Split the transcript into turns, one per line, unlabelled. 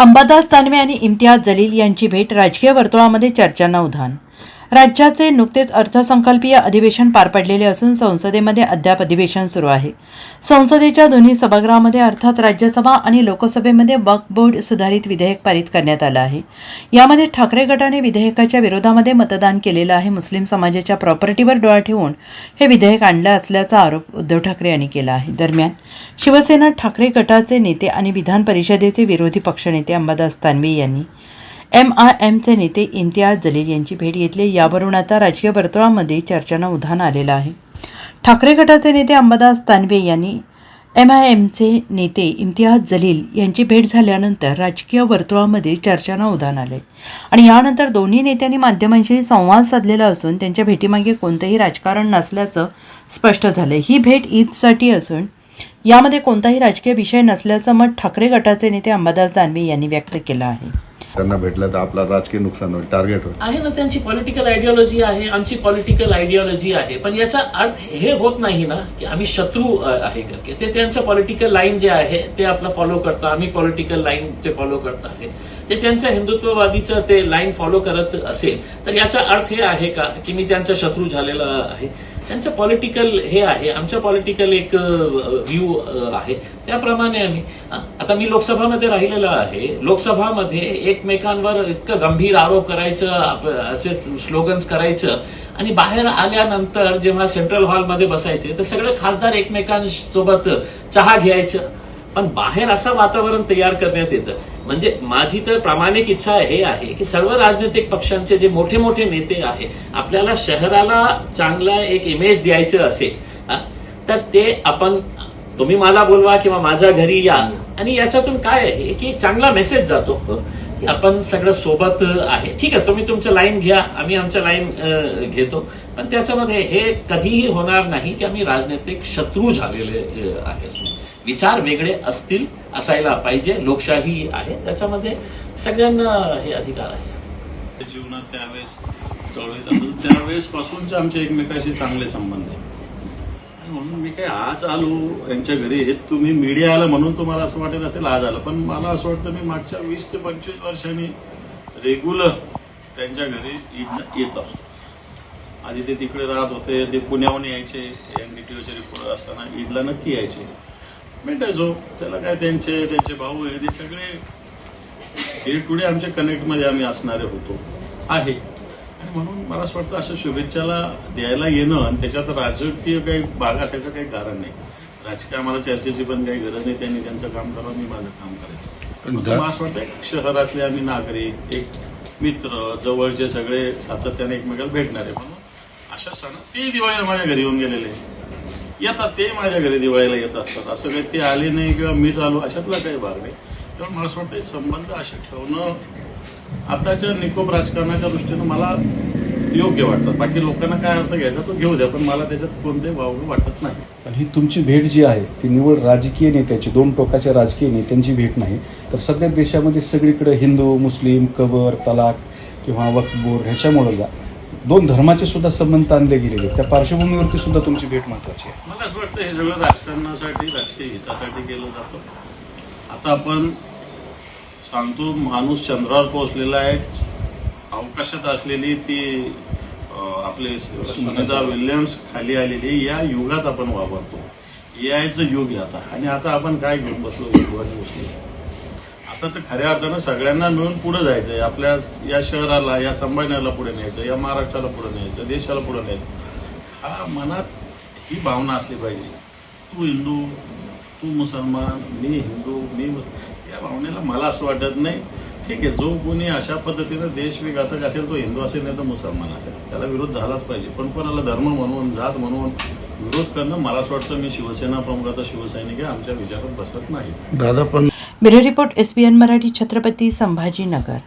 अंबादास दानवे आणि इम्तियाज जलील यांची भेट राजकीय वर्तुळामध्ये चर्चांना उधाण राज्याचे नुकतेच अर्थसंकल्पीय अधिवेशन पार पडलेले असून संसदेमध्ये अद्याप अधिवेशन सुरू आहे. संसदेच्या दोन्ही सभागृहामध्ये अर्थात राज्यसभा आणि लोकसभेमध्ये वक्फ बोर्ड सुधारित विधेयक पारित करण्यात आलं आहे. यामध्ये ठाकरे गटाने विधेयकाच्या विरोधामध्ये मतदान केलेलं आहे. मुस्लिम समाजाच्या प्रॉपर्टीवर डोळा ठेवून हे विधेयक आणलं असल्याचा आरोप उद्धव ठाकरे यांनी केला आहे. दरम्यान शिवसेना ठाकरे गटाचे नेते आणि विधान परिषदेचे विरोधी पक्षनेते अंबादास तानवे यांनी एम आय एमचे नेते इम्तियाज जलील यांची भेट घेतली. यावरून आता राजकीय वर्तुळामध्ये चर्चांना उधाण आलेलं आहे. ठाकरे गटाचे नेते अंबादास तानवे यांनी एम आय एमचे नेते इम्तियाज जलील यांची भेट झाल्यानंतर राजकीय वर्तुळामध्ये चर्चांना उधाण आले आणि यानंतर दोन्ही नेत्यांनी माध्यमांशी संवाद साधलेला असून त्यांच्या भेटीमागे कोणतंही राजकारण नसल्याचं स्पष्ट झालं ही भेट ईदसाठी असून यामध्ये कोणताही राजकीय विषय नसल्याचं मत ठाकरे गटाचे नेते अंबादास दानवे यांनी व्यक्त केलं आहे.
त्यांना भेटलं तर आपला राजकीय नुकसान होईल टार्गेट होईल.
आहे ना त्यांची पॉलिटिकल आयडियॉलॉजी आहे आमची पॉलिटिकल आयडियॉलॉजी आहे. पण याचा अर्थ हे होत नाही ना की आम्ही शत्रू आहे. करके ते त्यांचं पॉलिटिकल लाईन जे आहे ते आपलं फॉलो करतं. आम्ही पॉलिटिकल लाईन ते फॉलो करता आहे. ते त्यांच्या हिंदुत्ववादीचं ते लाईन फॉलो करत असेल तर याचा अर्थ हे आहे का की मी त्यांचा शत्रू झालेला आहे? त्यांचं पॉलिटिकल हे आहे. आमच्या पॉलिटिकल एक व्ह्यू आहे. त्याप्रमाणे आम्ही आता मी लोकसभामध्ये राहिलेलो आहे. लोकसभामध्ये एकमेकांवर इतकं गंभीर आरोप करायचं असे स्लोगन्स करायचं आणि बाहेर आल्यानंतर जेव्हा सेंट्रल हॉलमध्ये बसायचे तर सगळे खासदार एकमेकांसोबत चहा घ्यायचं. पण बाहेर असं वातावरण तयार करण्यात येतं. म्हणजे माझी तर प्रामाणिक इच्छा हे आहे की सर्व राजनैतिक पक्षांचे जे मोठे मोठे नेते आहे आपल्याला शहराला चांगला एक इमेज द्यायचं असेल तर ते आपण तुम्ही मला बोलवा किंवा माझ्या घरी या आणि याच्यातून काय आहे की चांगला मेसेज जातो. की आपण सगळं सोबत आहे. ठीक आहे तुम्ही तुमचं लाईन घ्या. आम्ही आमच्या लाईन घेतो. पण त्याच्यामध्ये हे कधीही होणार नाही की आम्ही राजनैतिक शत्रू झालेले आहे. विचार वेगळे असतील असायला पाहिजे. लोकशाही आहे. त्याच्यामध्ये सगळ्यांना हे अधिकार आहे.
जीवनात त्यावेळेस चळवळीत त्यावेळेस पासूनचे आमचे एकमेकाशी चांगले संबंध आहे म्हणून मी काय आज आलो यांच्या घरी हे तुम्ही मीडिया आला म्हणून तुम्हाला असं वाटत असेल आज आलं. पण मला असं वाटतं मी मागच्या वीस ते पंचवीस वर्षांनी रेग्युलर त्यांच्या घरी येत असतो आधी ते तिकडे राहत होते ते पुण्याहून यायचे एन डी टीओचे रिपोर्टर असताना ईदला नक्की यायचे. भेटायचो त्याला काय त्यांचे त्यांचे भाऊ हे ते सगळे डे टू डे आमच्या कनेक्टमध्ये आम्ही असणारे होतो. आहे. आणि म्हणून मला असं वाटतं अशा शुभेच्छाला द्यायला येणं आणि त्याच्यात राजकीय काही भाग असायचं काही कारण नाही. राजकीय आम्हाला चर्चेची पण काही गरज नाही त्यांनी त्यांचं काम करावं मी माझं काम करायचं. मला असं वाटतं एक शहरातले आम्ही नागरिक एक मित्र जवळचे सगळे सातत्याने एकमेकाला भेटणारे म्हणून अशा सण ते दिवाळीला माझ्या घरी येऊन गेलेले येतात ते माझ्या घरी दिवाळीला येत असतात. असं काही ते आले नाही किंवा मीच आलो अशातला काही भाग नाही. त्यामुळे मला असं वाटतं हे संबंध असे ठेवणं आताच्या निकोप राजकारणाच्या दृष्टीनं मला योग्य वाटतं बाकी लोकांना काय अर्थ घ्यायचा तो घेऊ द्या पण मला त्याच्यात कोणते वावग वाटत नाही.
पण ही तुमची भेट जी आहे ती निवड राजकीय नेत्याची दोन टोकाच्या राजकीय नेत्यांची भेट नाही. तर सध्या देशामध्ये सगळीकडे हिंदू मुस्लिम कबर तलाक किंवा वक्फ बोर्ड ह्याच्यामुळे जा. दोन धर्माचे सुद्धा संबंध आणले गेलेले. त्या पार्श्वभूमीवरती सुद्धा तुमची भेट महत्वाची आहे.
मला असं वाटतं हे सगळं राजकारणासाठी राजकीय हितासाठी केलं जातं. आता आपण सांगतो माणूस चंद्रावर पोहोचलेला आहे. अवकाशात असलेली ती आपले सुनीता विल्यम्स खाली आलेली या युगात आपण वापरतो यायचं युग आता. आणि आता आपण काय घेऊन बसलो? युगात बसलो. आता तर खऱ्या अर्थानं सगळ्यांना मिळून पुढे जायचंय. आपल्या या शहराला या संभाजीनगरला पुढे न्यायचं या महाराष्ट्राला पुढे न्यायचं देशाला पुढे न्यायचं. हा मनात ही भावना असली पाहिजे. तू हिंदू तू मुसलमान मी हिंदू मी मुस- या भावनेला मला असं वाटत नाही. ठीक आहे जो कोणी अशा पद्धतीनं देश विघातक असेल तो हिंदू असेल नाही तर मुसलमान असेल. त्याला विरोध झालाच पाहिजे. पण कोणाला धर्म म्हणून जात म्हणून विरोध करणं मला असं वाटतं मी शिवसेना प्रमुखाचा शिवसैनिक आहे आमच्या विचारात बसत नाही.
दादा पण
bureau report SBN Marathi Chhatrapati Sambhajinagar.